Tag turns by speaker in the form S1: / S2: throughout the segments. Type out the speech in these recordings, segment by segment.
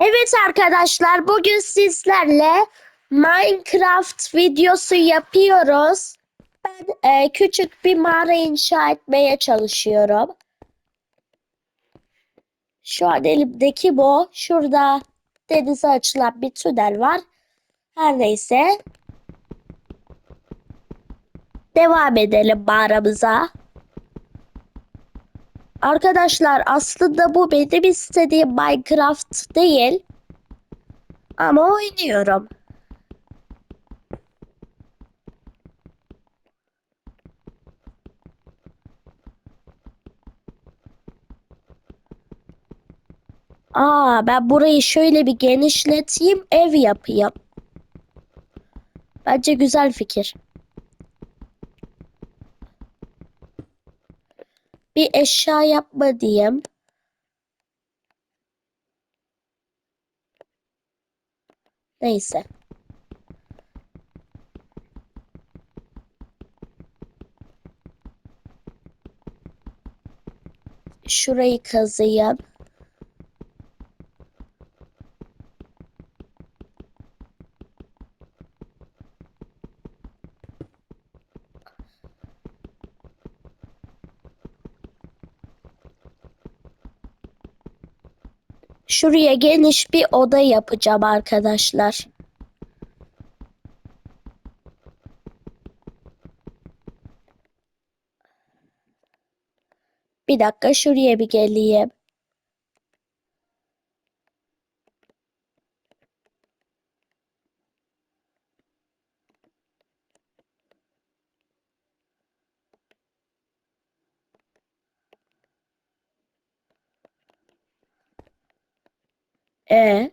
S1: Evet arkadaşlar bugün sizlerle Minecraft videosu yapıyoruz. Ben e, küçük bir mağara inşa etmeye çalışıyorum. Şu an elimdeki bu. Şurada denize açılan bir tünel var. Her neyse. Devam edelim mağaramıza. Arkadaşlar aslında bu benim istediğim Minecraft değil. Ama oynuyorum. Aa ben burayı şöyle bir genişleteyim, ev yapayım. Bence güzel fikir. Bir eşya yapma diyeyim. Neyse. Şurayı kazıyım. Şuraya geniş bir oda yapacağım arkadaşlar. Bir dakika şuraya bir geleyim. E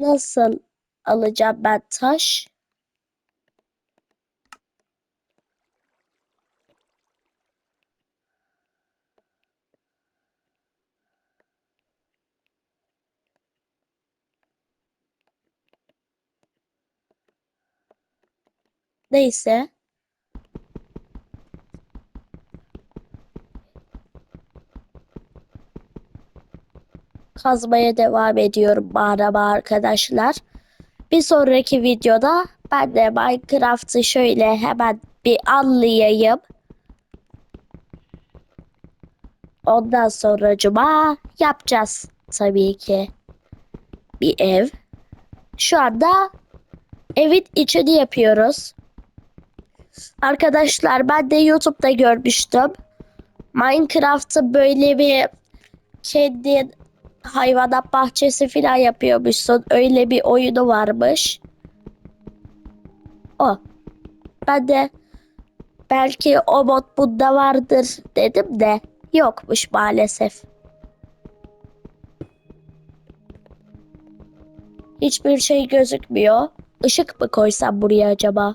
S1: nasıl alacağım ben taş? Neyse. Kazmaya devam ediyorum mağarama arkadaşlar. Bir sonraki videoda ben de Minecraft'ı şöyle hemen bir anlayayım. Ondan sonra cuma yapacağız tabii ki. Bir ev. Şu anda evin içini yapıyoruz. Arkadaşlar ben de YouTube'da görmüştüm. Minecraft'ı böyle bir kendi hayvanat bahçesi falan yapıyormuşsun. Öyle bir oyunu varmış. O. Ben de belki o mod bunda vardır dedim de yokmuş maalesef. Hiçbir şey gözükmüyor. Işık mı koysam buraya acaba?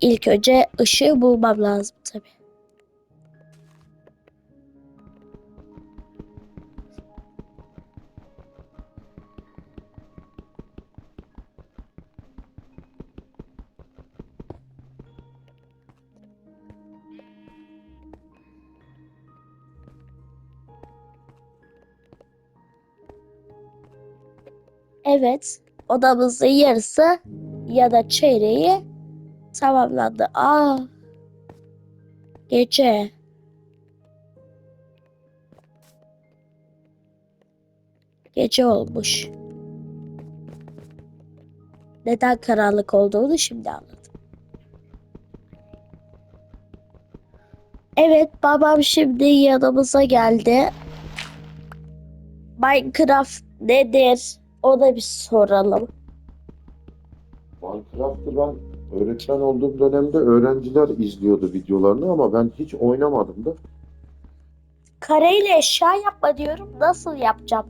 S1: İlk önce ışığı bulmam lazım tabii. Evet, odamızın yarısı ya da çeyreği tamamlandı. Aa, gece. Gece olmuş. Neden karanlık olduğunu şimdi anladım. Evet, babam şimdi yanımıza geldi. Minecraft nedir? Ona bir soralım.
S2: Minecraft'ı ben öğretmen olduğum dönemde öğrenciler izliyordu videolarını ama ben hiç oynamadım da.
S1: Kareyle eşya yapma diyorum. Nasıl yapacağım?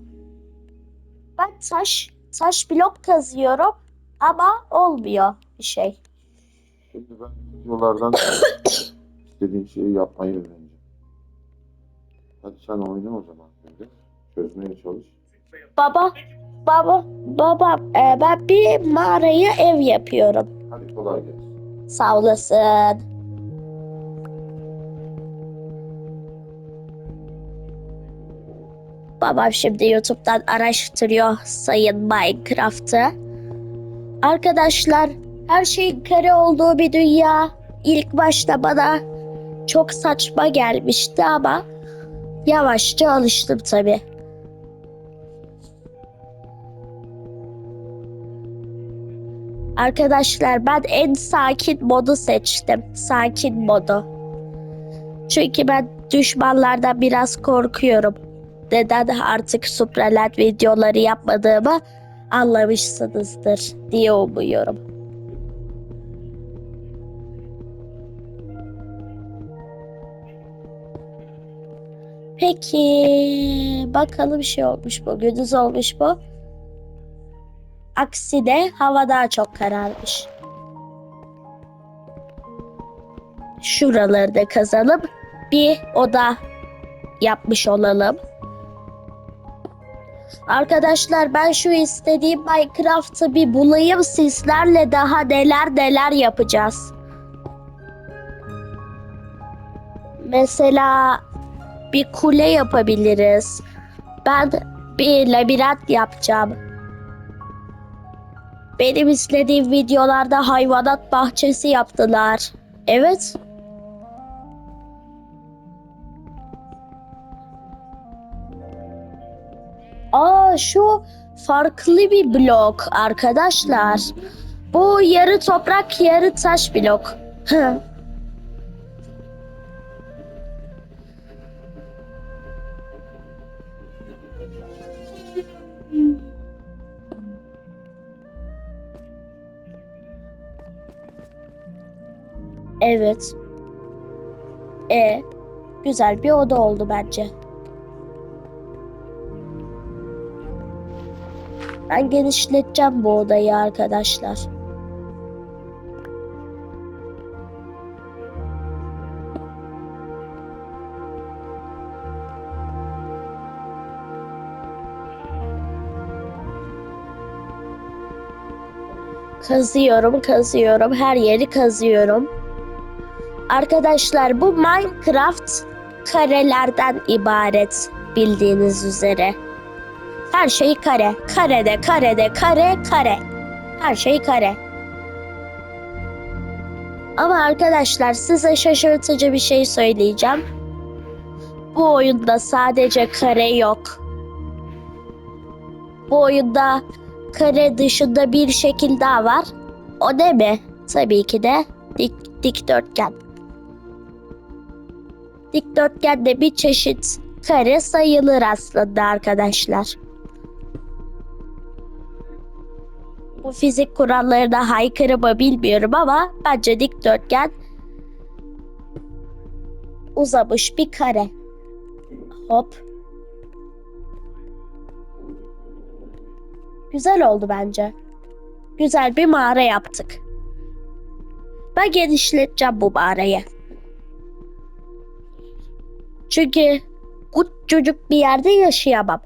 S1: Ben taş, taş blok kazıyorum ama olmuyor bir şey.
S2: Şimdi ben videolardan istediğin şeyi yapmayı öğreneceğim. Hadi sen oyna o zaman. Şimdi. Çözmeye çalış.
S1: Baba, baba, baba e, ben bir mağaraya ev yapıyorum.
S2: Hadi kolay gelsin.
S1: Sağ olasın. Babam şimdi YouTube'dan araştırıyor sayın Minecraft'ı. Arkadaşlar her şeyin kare olduğu bir dünya ilk başta bana çok saçma gelmişti ama yavaşça alıştım tabii. Arkadaşlar ben en sakin modu seçtim. Sakin modu. Çünkü ben düşmanlardan biraz korkuyorum. Neden artık Supraland videoları yapmadığımı anlamışsınızdır diye umuyorum. Peki bakalım şey olmuş bu. Gündüz olmuş bu. Aksine hava daha çok kararmış. Şuraları da kazalım. Bir oda yapmış olalım. Arkadaşlar ben şu istediğim Minecraft'ı bir bulayım sizlerle daha neler neler yapacağız. Mesela bir kule yapabiliriz. Ben bir labirent yapacağım. Benim izlediğim videolarda hayvanat bahçesi yaptılar. Evet. Aa şu farklı bir blok arkadaşlar. Bu yarı toprak yarı taş blok. Evet. E güzel bir oda oldu bence. Ben genişleteceğim bu odayı arkadaşlar. Kazıyorum, kazıyorum. Her yeri kazıyorum. Arkadaşlar bu Minecraft karelerden ibaret bildiğiniz üzere. Her şey kare. Karede, karede, kare, kare. Her şey kare. Ama arkadaşlar size şaşırtıcı bir şey söyleyeceğim. Bu oyunda sadece kare yok. Bu oyunda kare dışında bir şekil daha var. O ne mi? Tabii ki de dik, dikdörtgen. Dikdörtgen de bir çeşit kare sayılır aslında arkadaşlar. Bu fizik kurallarına haykırı mı bilmiyorum ama bence dikdörtgen uzamış bir kare. Hop. Güzel oldu bence. Güzel bir mağara yaptık. Ben genişleteceğim bu mağarayı. Çünkü küçücük bir yerde yaşayamam.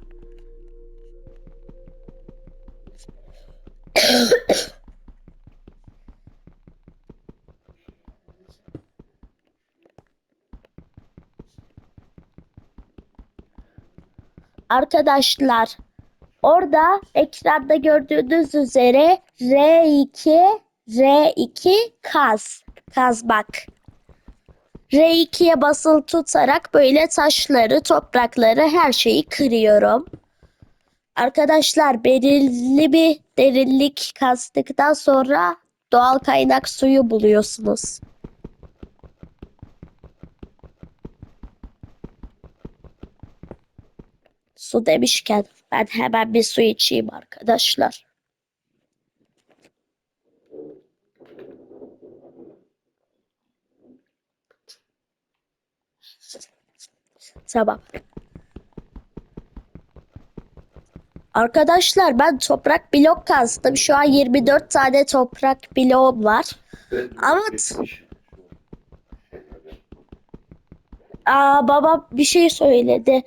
S1: Arkadaşlar orada ekranda gördüğünüz üzere R2 R2 kaz kazmak. R2'ye basılı tutarak böyle taşları, toprakları, her şeyi kırıyorum. Arkadaşlar belirli bir derinlik kazdıktan sonra doğal kaynak suyu buluyorsunuz. Su demişken ben hemen bir su içeyim arkadaşlar. Tamam. Arkadaşlar ben toprak blok kazdım. Şu an 24 tane toprak bloğum var. Ama Aa, baba bir şey söyledi.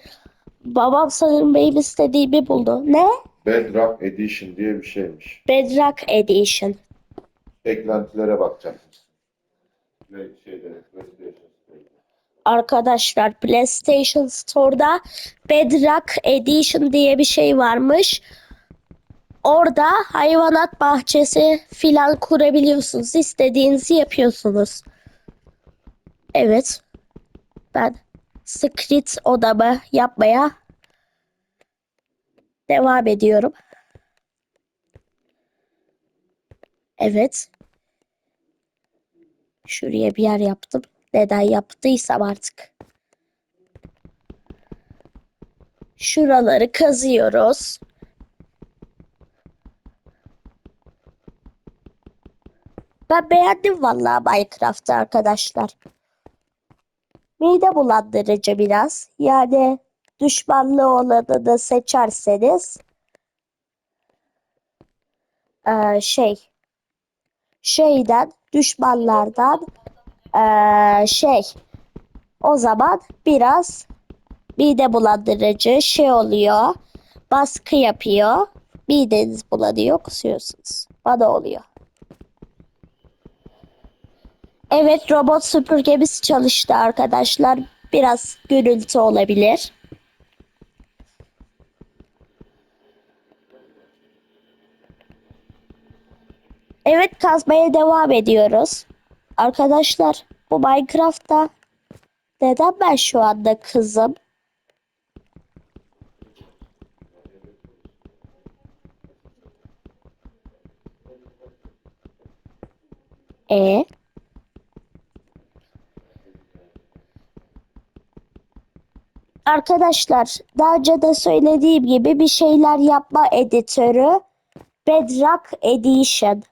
S1: Babam sanırım benim istediğimi buldu. Ne?
S2: Bedrock Edition diye bir şeymiş.
S1: Bedrock Edition.
S2: Eklentilere bakacaksın. Ve şeyde.
S1: Arkadaşlar PlayStation Store'da Bedrock Edition diye bir şey varmış. Orada hayvanat bahçesi filan kurabiliyorsunuz. İstediğinizi yapıyorsunuz. Evet. Ben Secret odamı yapmaya devam ediyorum. Evet. Şuraya bir yer yaptım. Neden yaptıysam artık. Şuraları kazıyoruz. Ben beğendim vallahi Minecraft'ı arkadaşlar. Mide bulandırıcı biraz. Yani düşmanlı olanı seçerseniz eee, şey şeyden düşmanlardan eee, şey o zaman biraz mide bulandırıcı şey oluyor. Baskı yapıyor. Mideniz bulanıyor, kusuyorsunuz. Bana oluyor. Evet, robot süpürgemiz çalıştı arkadaşlar. Biraz gürültü olabilir. Evet, kazmaya devam ediyoruz. Arkadaşlar, bu Minecraft'ta neden ben şu anda kızım? E Arkadaşlar, daha önce de söylediğim gibi bir şeyler yapma editörü Bedrock Edition.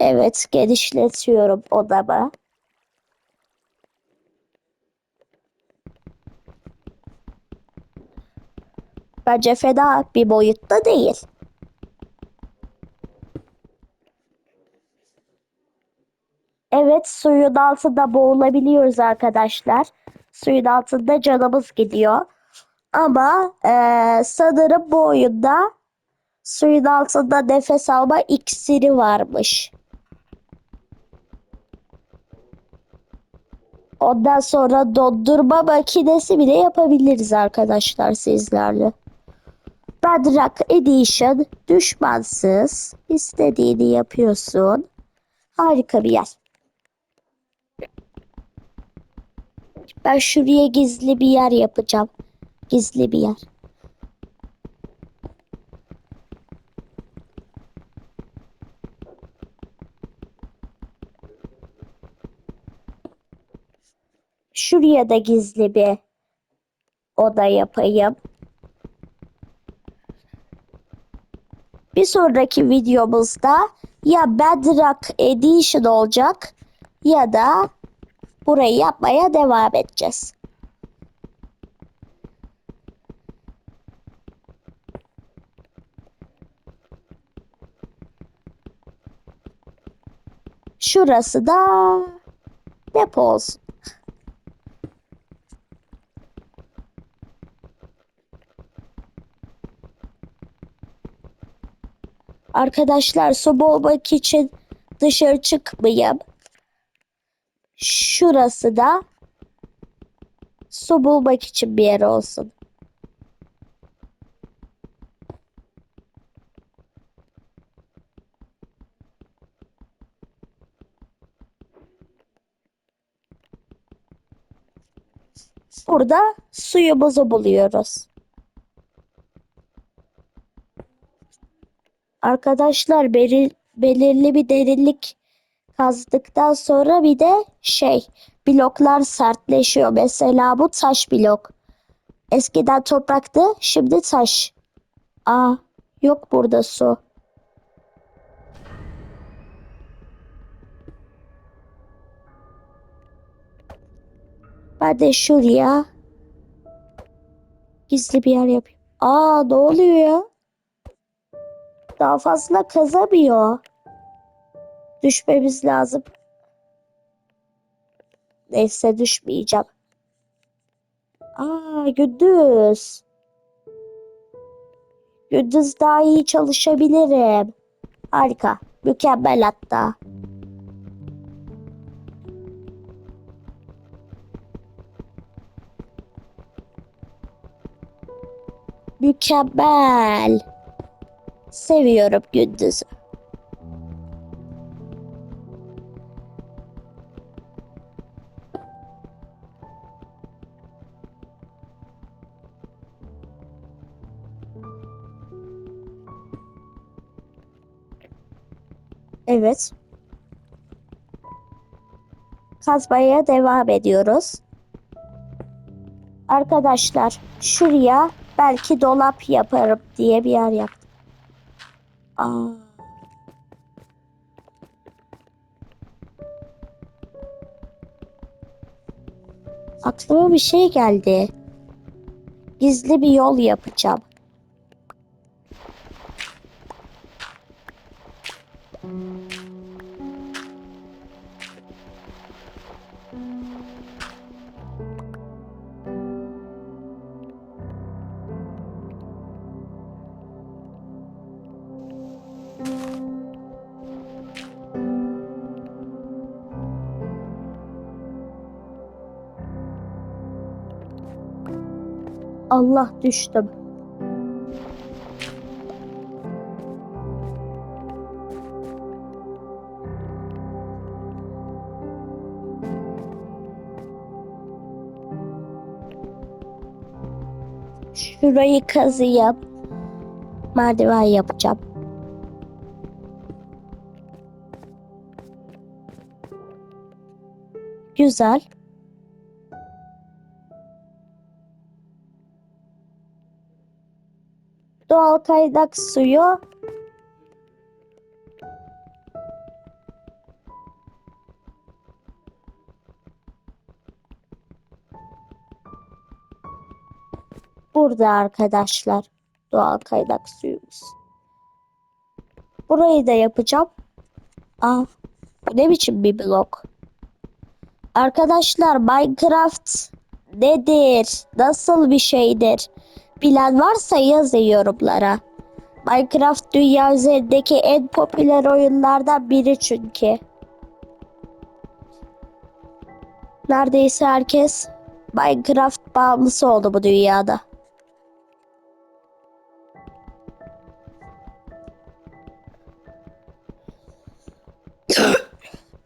S1: Evet, genişletiyorum odamı. Bence fena bir boyutta değil. Evet, suyun altında boğulabiliyoruz arkadaşlar. Suyun altında canımız gidiyor. Ama eee, sanırım bu oyunda suyun altında nefes alma iksiri varmış. Ondan sonra dondurma makinesi bile yapabiliriz arkadaşlar sizlerle. Bedrock Edition düşmansız. istediğini yapıyorsun. Harika bir yer. Ben şuraya gizli bir yer yapacağım. Gizli bir yer. Şuraya da gizli bir oda yapayım. Bir sonraki videomuzda ya Bedrock Edition olacak ya da burayı yapmaya devam edeceğiz. Şurası da depo olsun. Arkadaşlar su boğmak için dışarı çıkmayayım. Şurası da su bulmak için bir yer olsun. Burada suyumuzu buluyoruz. Arkadaşlar beri- belirli bir derinlik kazdıktan sonra bir de şey bloklar sertleşiyor. Mesela bu taş blok. Eskiden topraktı, şimdi taş. Aa, yok burada su. Ben de şuraya gizli bir yer yapayım. Aa, ne oluyor ya? Daha fazla kazamıyor. Düşmemiz lazım. Neyse düşmeyeceğim. Aa gündüz. Gündüz daha iyi çalışabilirim. Harika. Mükemmel hatta. Mükemmel. Seviyorum gündüzü. Evet. Kazmaya devam ediyoruz. Arkadaşlar şuraya belki dolap yaparım diye bir yer yaptım. Aa. Aklıma bir şey geldi. Gizli bir yol yapacağım. Allah düştüm. Şurayı kazıyıp merdiven yapacağım. Güzel. Doğal kaynak suyu burada arkadaşlar. Doğal kaynak suyumuz. Burayı da yapacağım. Bu ne biçim bir blok? Arkadaşlar Minecraft nedir? Nasıl bir şeydir? Bilen varsa yazın yorumlara. Minecraft dünya üzerindeki en popüler oyunlardan biri çünkü. Neredeyse herkes Minecraft bağımlısı oldu bu dünyada.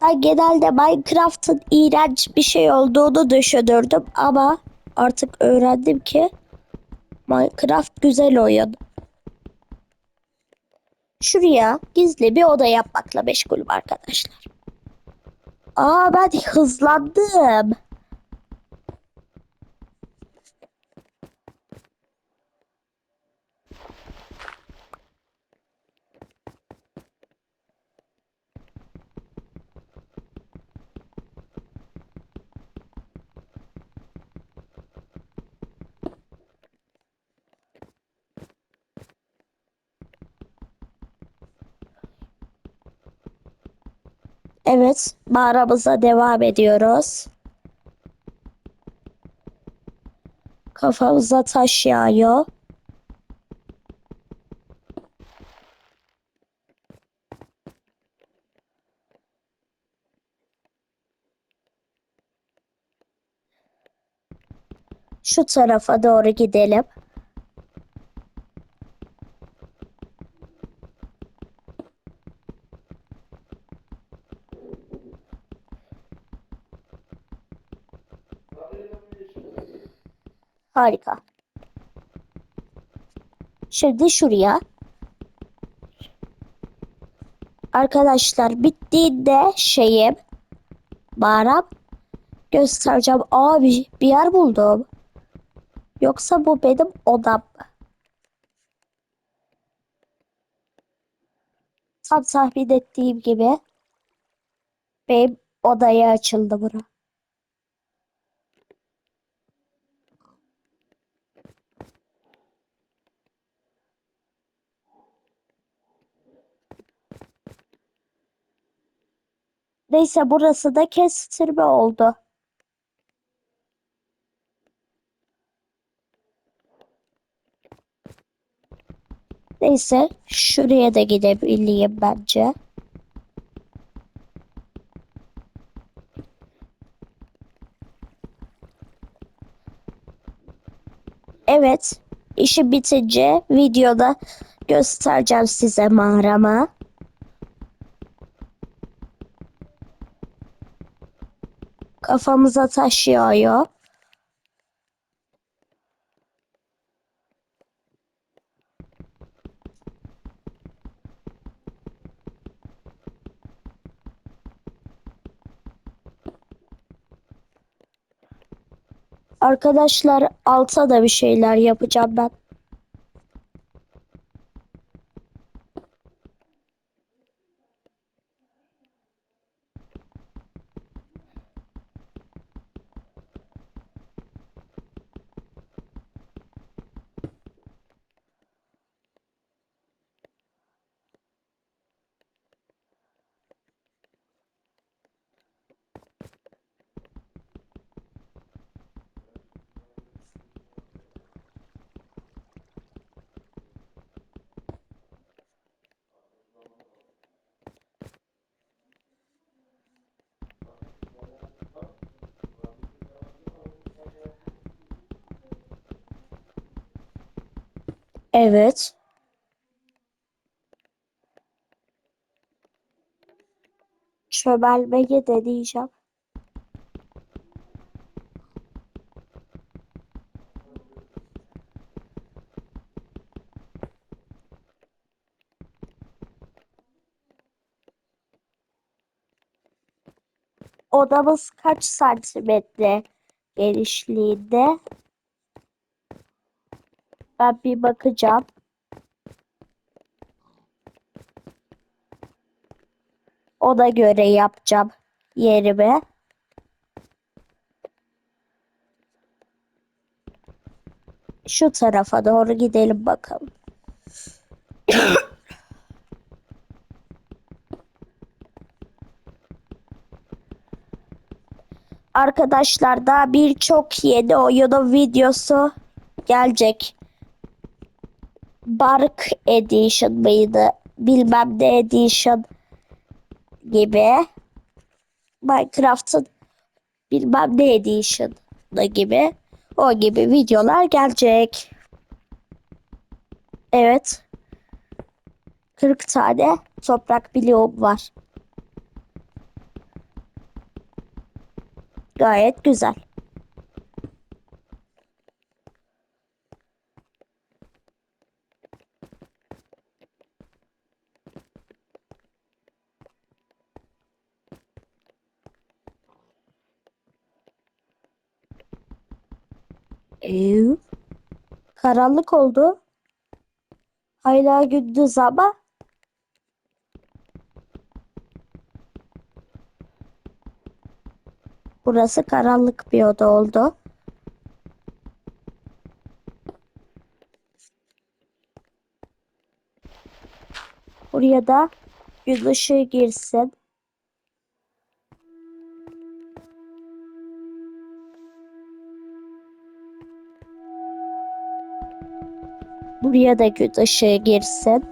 S1: Ben genelde Minecraft'ın iğrenç bir şey olduğunu düşünürdüm ama artık öğrendim ki Minecraft güzel oyun. Şuraya gizli bir oda yapmakla meşgulüm arkadaşlar. Aa ben hızlandım. Evet, mağaramıza devam ediyoruz. Kafamıza taş yağıyor. Şu tarafa doğru gidelim. Harika. Şimdi şuraya. Arkadaşlar bittiğinde şeyim mağaram göstereceğim. Abi bir yer buldum. Yoksa bu benim odam? Tam tahmin ettiğim gibi benim odaya açıldı bura. Neyse burası da kestirme oldu. Neyse şuraya da gidebileyim bence. Evet, işi bitince videoda göstereceğim size mağaramı. Kafamıza taş yağıyor. Arkadaşlar alta da bir şeyler yapacağım ben. Evet. Çömelmeyi deneyeceğim. Odamız kaç santimetre genişliğinde? Ben bir bakacağım. Ona göre yapacağım yerimi. Şu tarafa doğru gidelim bakalım. Arkadaşlar daha birçok yeni oyunun videosu gelecek. Bark Edition mıydı? Bilmem ne Edition gibi. Minecraft'ın bilmem ne Edition gibi. O gibi videolar gelecek. Evet. 40 tane toprak bloğum var. Gayet güzel. Ev. Karanlık oldu. Hala gündüz ama burası karanlık bir oda oldu. Buraya da gün ışığı girsin. Buraya da gün ışığı girsin.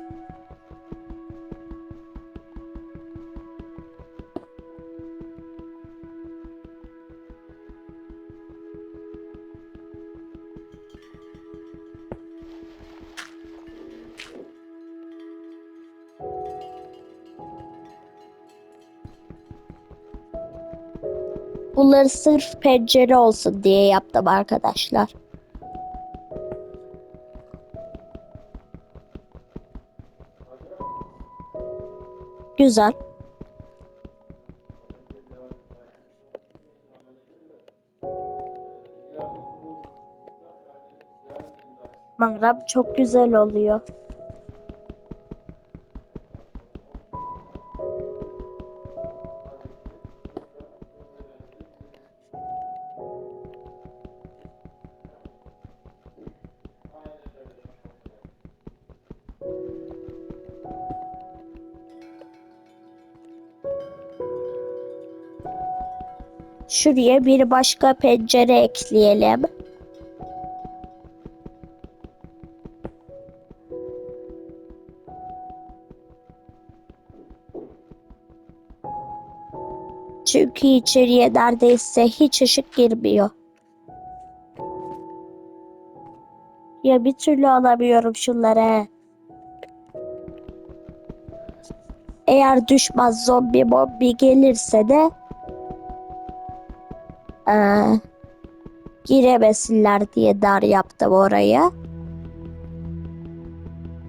S1: Bunları sırf pencere olsun diye yaptım arkadaşlar. Güzel. Mağaram çok güzel oluyor. Şuraya bir başka pencere ekleyelim. Çünkü içeriye neredeyse hiç ışık girmiyor. Ya bir türlü alamıyorum şunları. Eğer düşman zombi mombi gelirse de eee, giremesinler diye dar yaptım oraya.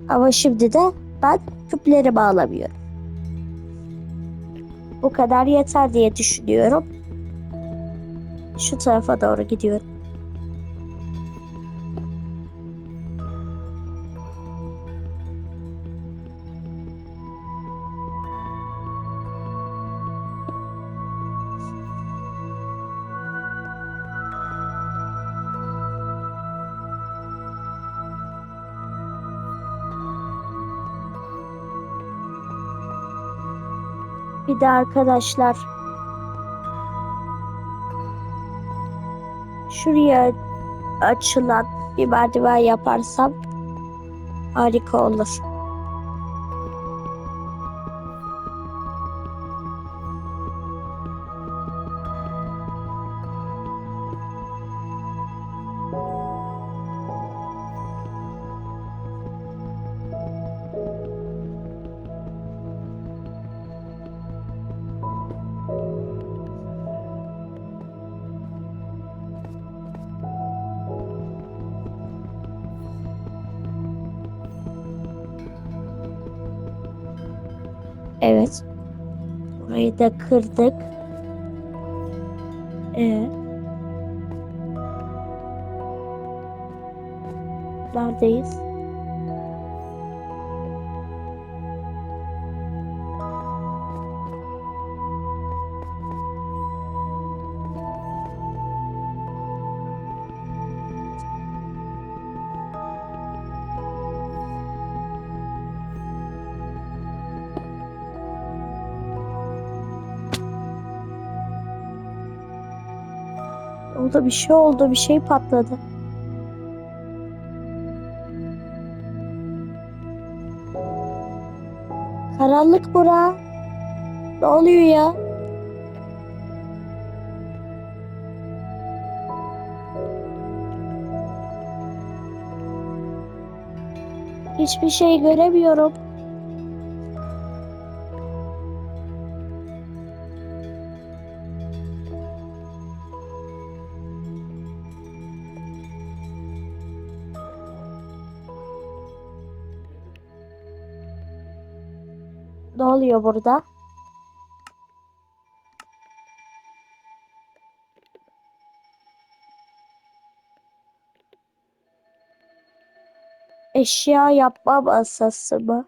S1: Ama şimdi de ben küpleri bağlamıyorum. Bu kadar yeter diye düşünüyorum. Şu tarafa doğru gidiyorum. Bir de arkadaşlar şuraya açılan bir merdiven yaparsam harika olur. Evet. Burayı da kırdık. Ee, neredeyiz? Oldu bir şey oldu. Bir şey patladı. Karanlık bura. Ne oluyor ya? Hiçbir şey göremiyorum. Oluyor burada? Eşya yapma masası mı?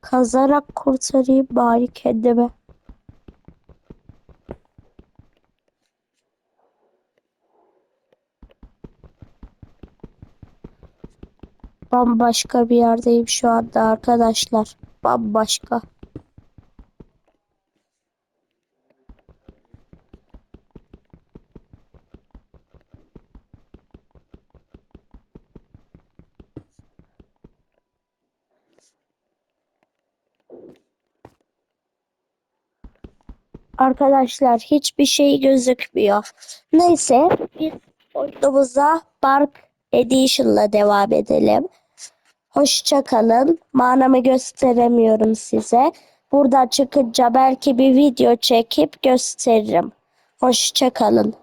S1: Kazarak kurtarayım bari kendimi. Bambaşka bir yerdeyim şu anda arkadaşlar. Bambaşka. Arkadaşlar hiçbir şey gözükmüyor. Neyse biz oyunumuza Bark Edition'la devam edelim. Hoşça kalın. Manamı gösteremiyorum size. Burada çıkınca belki bir video çekip gösteririm. Hoşça kalın.